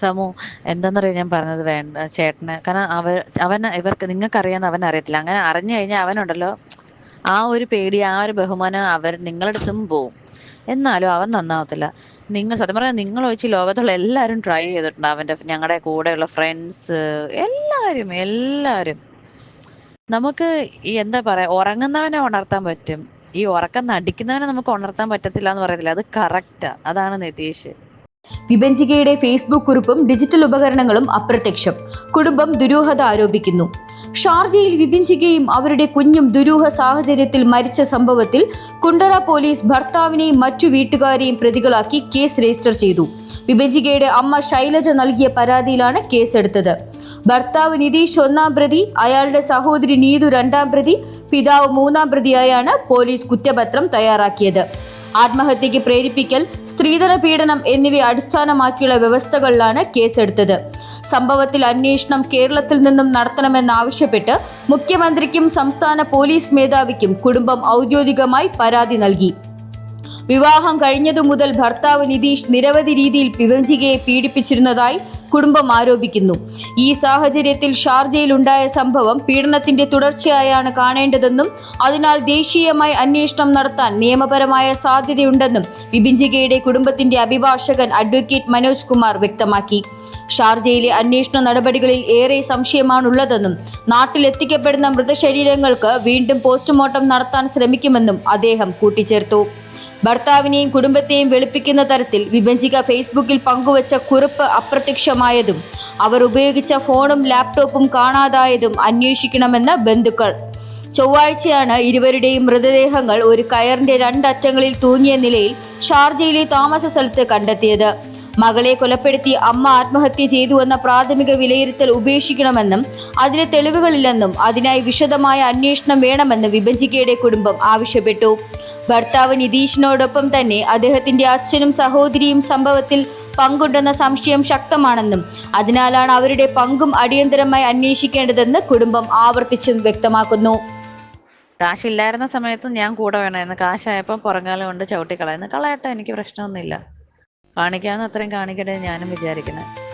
സമു എന്താന്നറിയാം ഞാൻ പറഞ്ഞത് വേണ്ട ചേട്ടന്. കാരണം അവർ അവൻ ഇവർക്ക് നിങ്ങൾക്കറിയാന്ന് അവൻ അറിയത്തില്ല. അങ്ങനെ അറിഞ്ഞു കഴിഞ്ഞാൽ അവനുണ്ടല്ലോ ആ ഒരു പേടി ആ ഒരു ബഹുമാനം അവർ നിങ്ങളുടെ അടുത്തും പോവും. എന്നാലും അവൻ നന്നാവത്തില്ല. നിങ്ങൾ സത്യം പറഞ്ഞാൽ നിങ്ങൾ ഒഴിച്ച് ലോകത്തുള്ള എല്ലാവരും ട്രൈ ചെയ്തിട്ടുണ്ട്. അവന്റെ ഞങ്ങളുടെ കൂടെയുള്ള ഫ്രണ്ട്സ് എല്ലാവരും എല്ലാവരും. നമുക്ക് ഈ എന്താ പറയാ ഉറങ്ങുന്നവനെ ഉണർത്താൻ പറ്റും. ഈ ഉറക്കം നടിക്കുന്നവനെ നമുക്ക് ഉണർത്താൻ പറ്റത്തില്ല എന്ന് പറയത്തില്ല. അത് കറക്റ്റാ അതാണ് നിതീഷ്. വിഭജികയുടെ ഫേസ്ബുക്ക് കുറിപ്പും ഡിജിറ്റൽ ഉപകരണങ്ങളും അപ്രത്യക്ഷം. കുടുംബം ദുരൂഹത ആരോപിക്കുന്നു. ഷാർജയിൽ വിഭിഞ്ചികയും അവരുടെ കുഞ്ഞും ദുരൂഹ സാഹചര്യത്തിൽ മരിച്ച സംഭവത്തിൽ കുണ്ടറ പോലീസ് ഭർത്താവിനെയും മറ്റു വീട്ടുകാരെയും പ്രതികളാക്കി കേസ് രജിസ്റ്റർ ചെയ്തു. വിഭജികയുടെ അമ്മ ശൈലജ നൽകിയ പരാതിയിലാണ് കേസെടുത്തത്. ഭർത്താവ് നിതീഷ് ഒന്നാം പ്രതി അയാളുടെ സഹോദരി നീതു രണ്ടാം പ്രതി പിതാവ് മൂന്നാം പ്രതിയായാണ് പോലീസ് കുറ്റപത്രം തയ്യാറാക്കിയത്. ആത്മഹത്യക്ക് പ്രേരിപ്പിക്കൽ സ്ത്രീധന പീഡനം എന്നിവയെ അടിസ്ഥാനമാക്കിയുള്ള വ്യവസ്ഥകളിലാണ് കേസെടുത്തത്. സംഭവത്തിൽ അന്വേഷണം കേരളത്തിൽ നിന്നും നടത്തണമെന്നാവശ്യപ്പെട്ട് മുഖ്യമന്ത്രിക്കും സംസ്ഥാന പോലീസ് മേധാവിക്കും കുടുംബം ഔദ്യോഗികമായി പരാതി നൽകി. വിവാഹം കഴിഞ്ഞതു മുതൽ ഭർത്താവ് നിതീഷ് നിരവധി രീതിയിൽ പിവഞ്ചികയെ പീഡിപ്പിച്ചിരുന്നതായി കുടുംബം ആരോപിക്കുന്നു. ഈ സാഹചര്യത്തിൽ ഷാർജയിലുണ്ടായ സംഭവം പീഡനത്തിന്റെ തുടർച്ചയായാണ് കാണേണ്ടതെന്നും അതിനാൽ ദേശീയമായി അന്വേഷണം നടത്താൻ നിയമപരമായ സാധ്യതയുണ്ടെന്നും വിഭിഞ്ചികയുടെ കുടുംബത്തിന്റെ അഭിഭാഷകൻ അഡ്വക്കേറ്റ് മനോജ് കുമാർ വ്യക്തമാക്കി. ഷാർജയിലെ അന്വേഷണ നടപടികളിൽ ഏറെ സംശയമാണുള്ളതെന്നും നാട്ടിലെത്തിക്കപ്പെടുന്ന മൃതശരീരങ്ങൾക്ക് വീണ്ടും പോസ്റ്റ്മോർട്ടം നടത്താൻ ശ്രമിക്കുമെന്നും അദ്ദേഹം കൂട്ടിച്ചേർത്തു. ഭർത്താവിനെയും കുടുംബത്തെയും വെളുപ്പിക്കുന്ന തരത്തിൽ വിഭജിക ഫേസ്ബുക്കിൽ പങ്കുവച്ച കുറിപ്പ് അപ്രത്യക്ഷമായതും അവർ ഉപയോഗിച്ച ഫോണും ലാപ്ടോപ്പും കാണാതായതും അന്വേഷിക്കണമെന്ന് ബന്ധുക്കൾ. ചൊവ്വാഴ്ചയാണ് ഇരുവരുടെയും മൃതദേഹങ്ങൾ ഒരു കയറിന്റെ രണ്ടറ്റങ്ങളിൽ തൂങ്ങിയ നിലയിൽ ഷാർജയിലെ താമസ സ്ഥലത്ത് കണ്ടെത്തിയത്. മകളെ കൊലപ്പെടുത്തി അമ്മ ആത്മഹത്യ ചെയ്തുവെന്ന പ്രാഥമിക വിലയിരുത്തൽ ഉപേക്ഷിക്കണമെന്നും അതിന് തെളിവുകളില്ലെന്നും അതിനായി വിശദമായ അന്വേഷണം വേണമെന്നും വിഭജികയുടെ കുടുംബം ആവശ്യപ്പെട്ടു. ഭർത്താവ് നിതീഷിനോടൊപ്പം തന്നെ അദ്ദേഹത്തിന്റെ അച്ഛനും സഹോദരിയും സംഭവത്തിൽ പങ്കുണ്ടെന്ന സംശയം ശക്തമാണെന്നും അതിനാലാണ് അവരുടെ പങ്കും അടിയന്തരമായി അന്വേഷിക്കേണ്ടതെന്ന് കുടുംബം ആവർത്തിച്ചും വ്യക്തമാക്കുന്നു. കാശില്ലായിരുന്ന സമയത്തും ഞാൻ കൂടെ വേണമായിരുന്നു. കാശായപ്പോൾ പുറങ്കാലം കൊണ്ട് ചവിട്ടിക്കളയുന്നു കളയട്ടെ എനിക്ക് പ്രശ്നമൊന്നുമില്ല. കാണിക്കാവുന്ന അത്രയും കാണിക്കട്ടെ ഞാനും വിചാരിക്കുന്നത്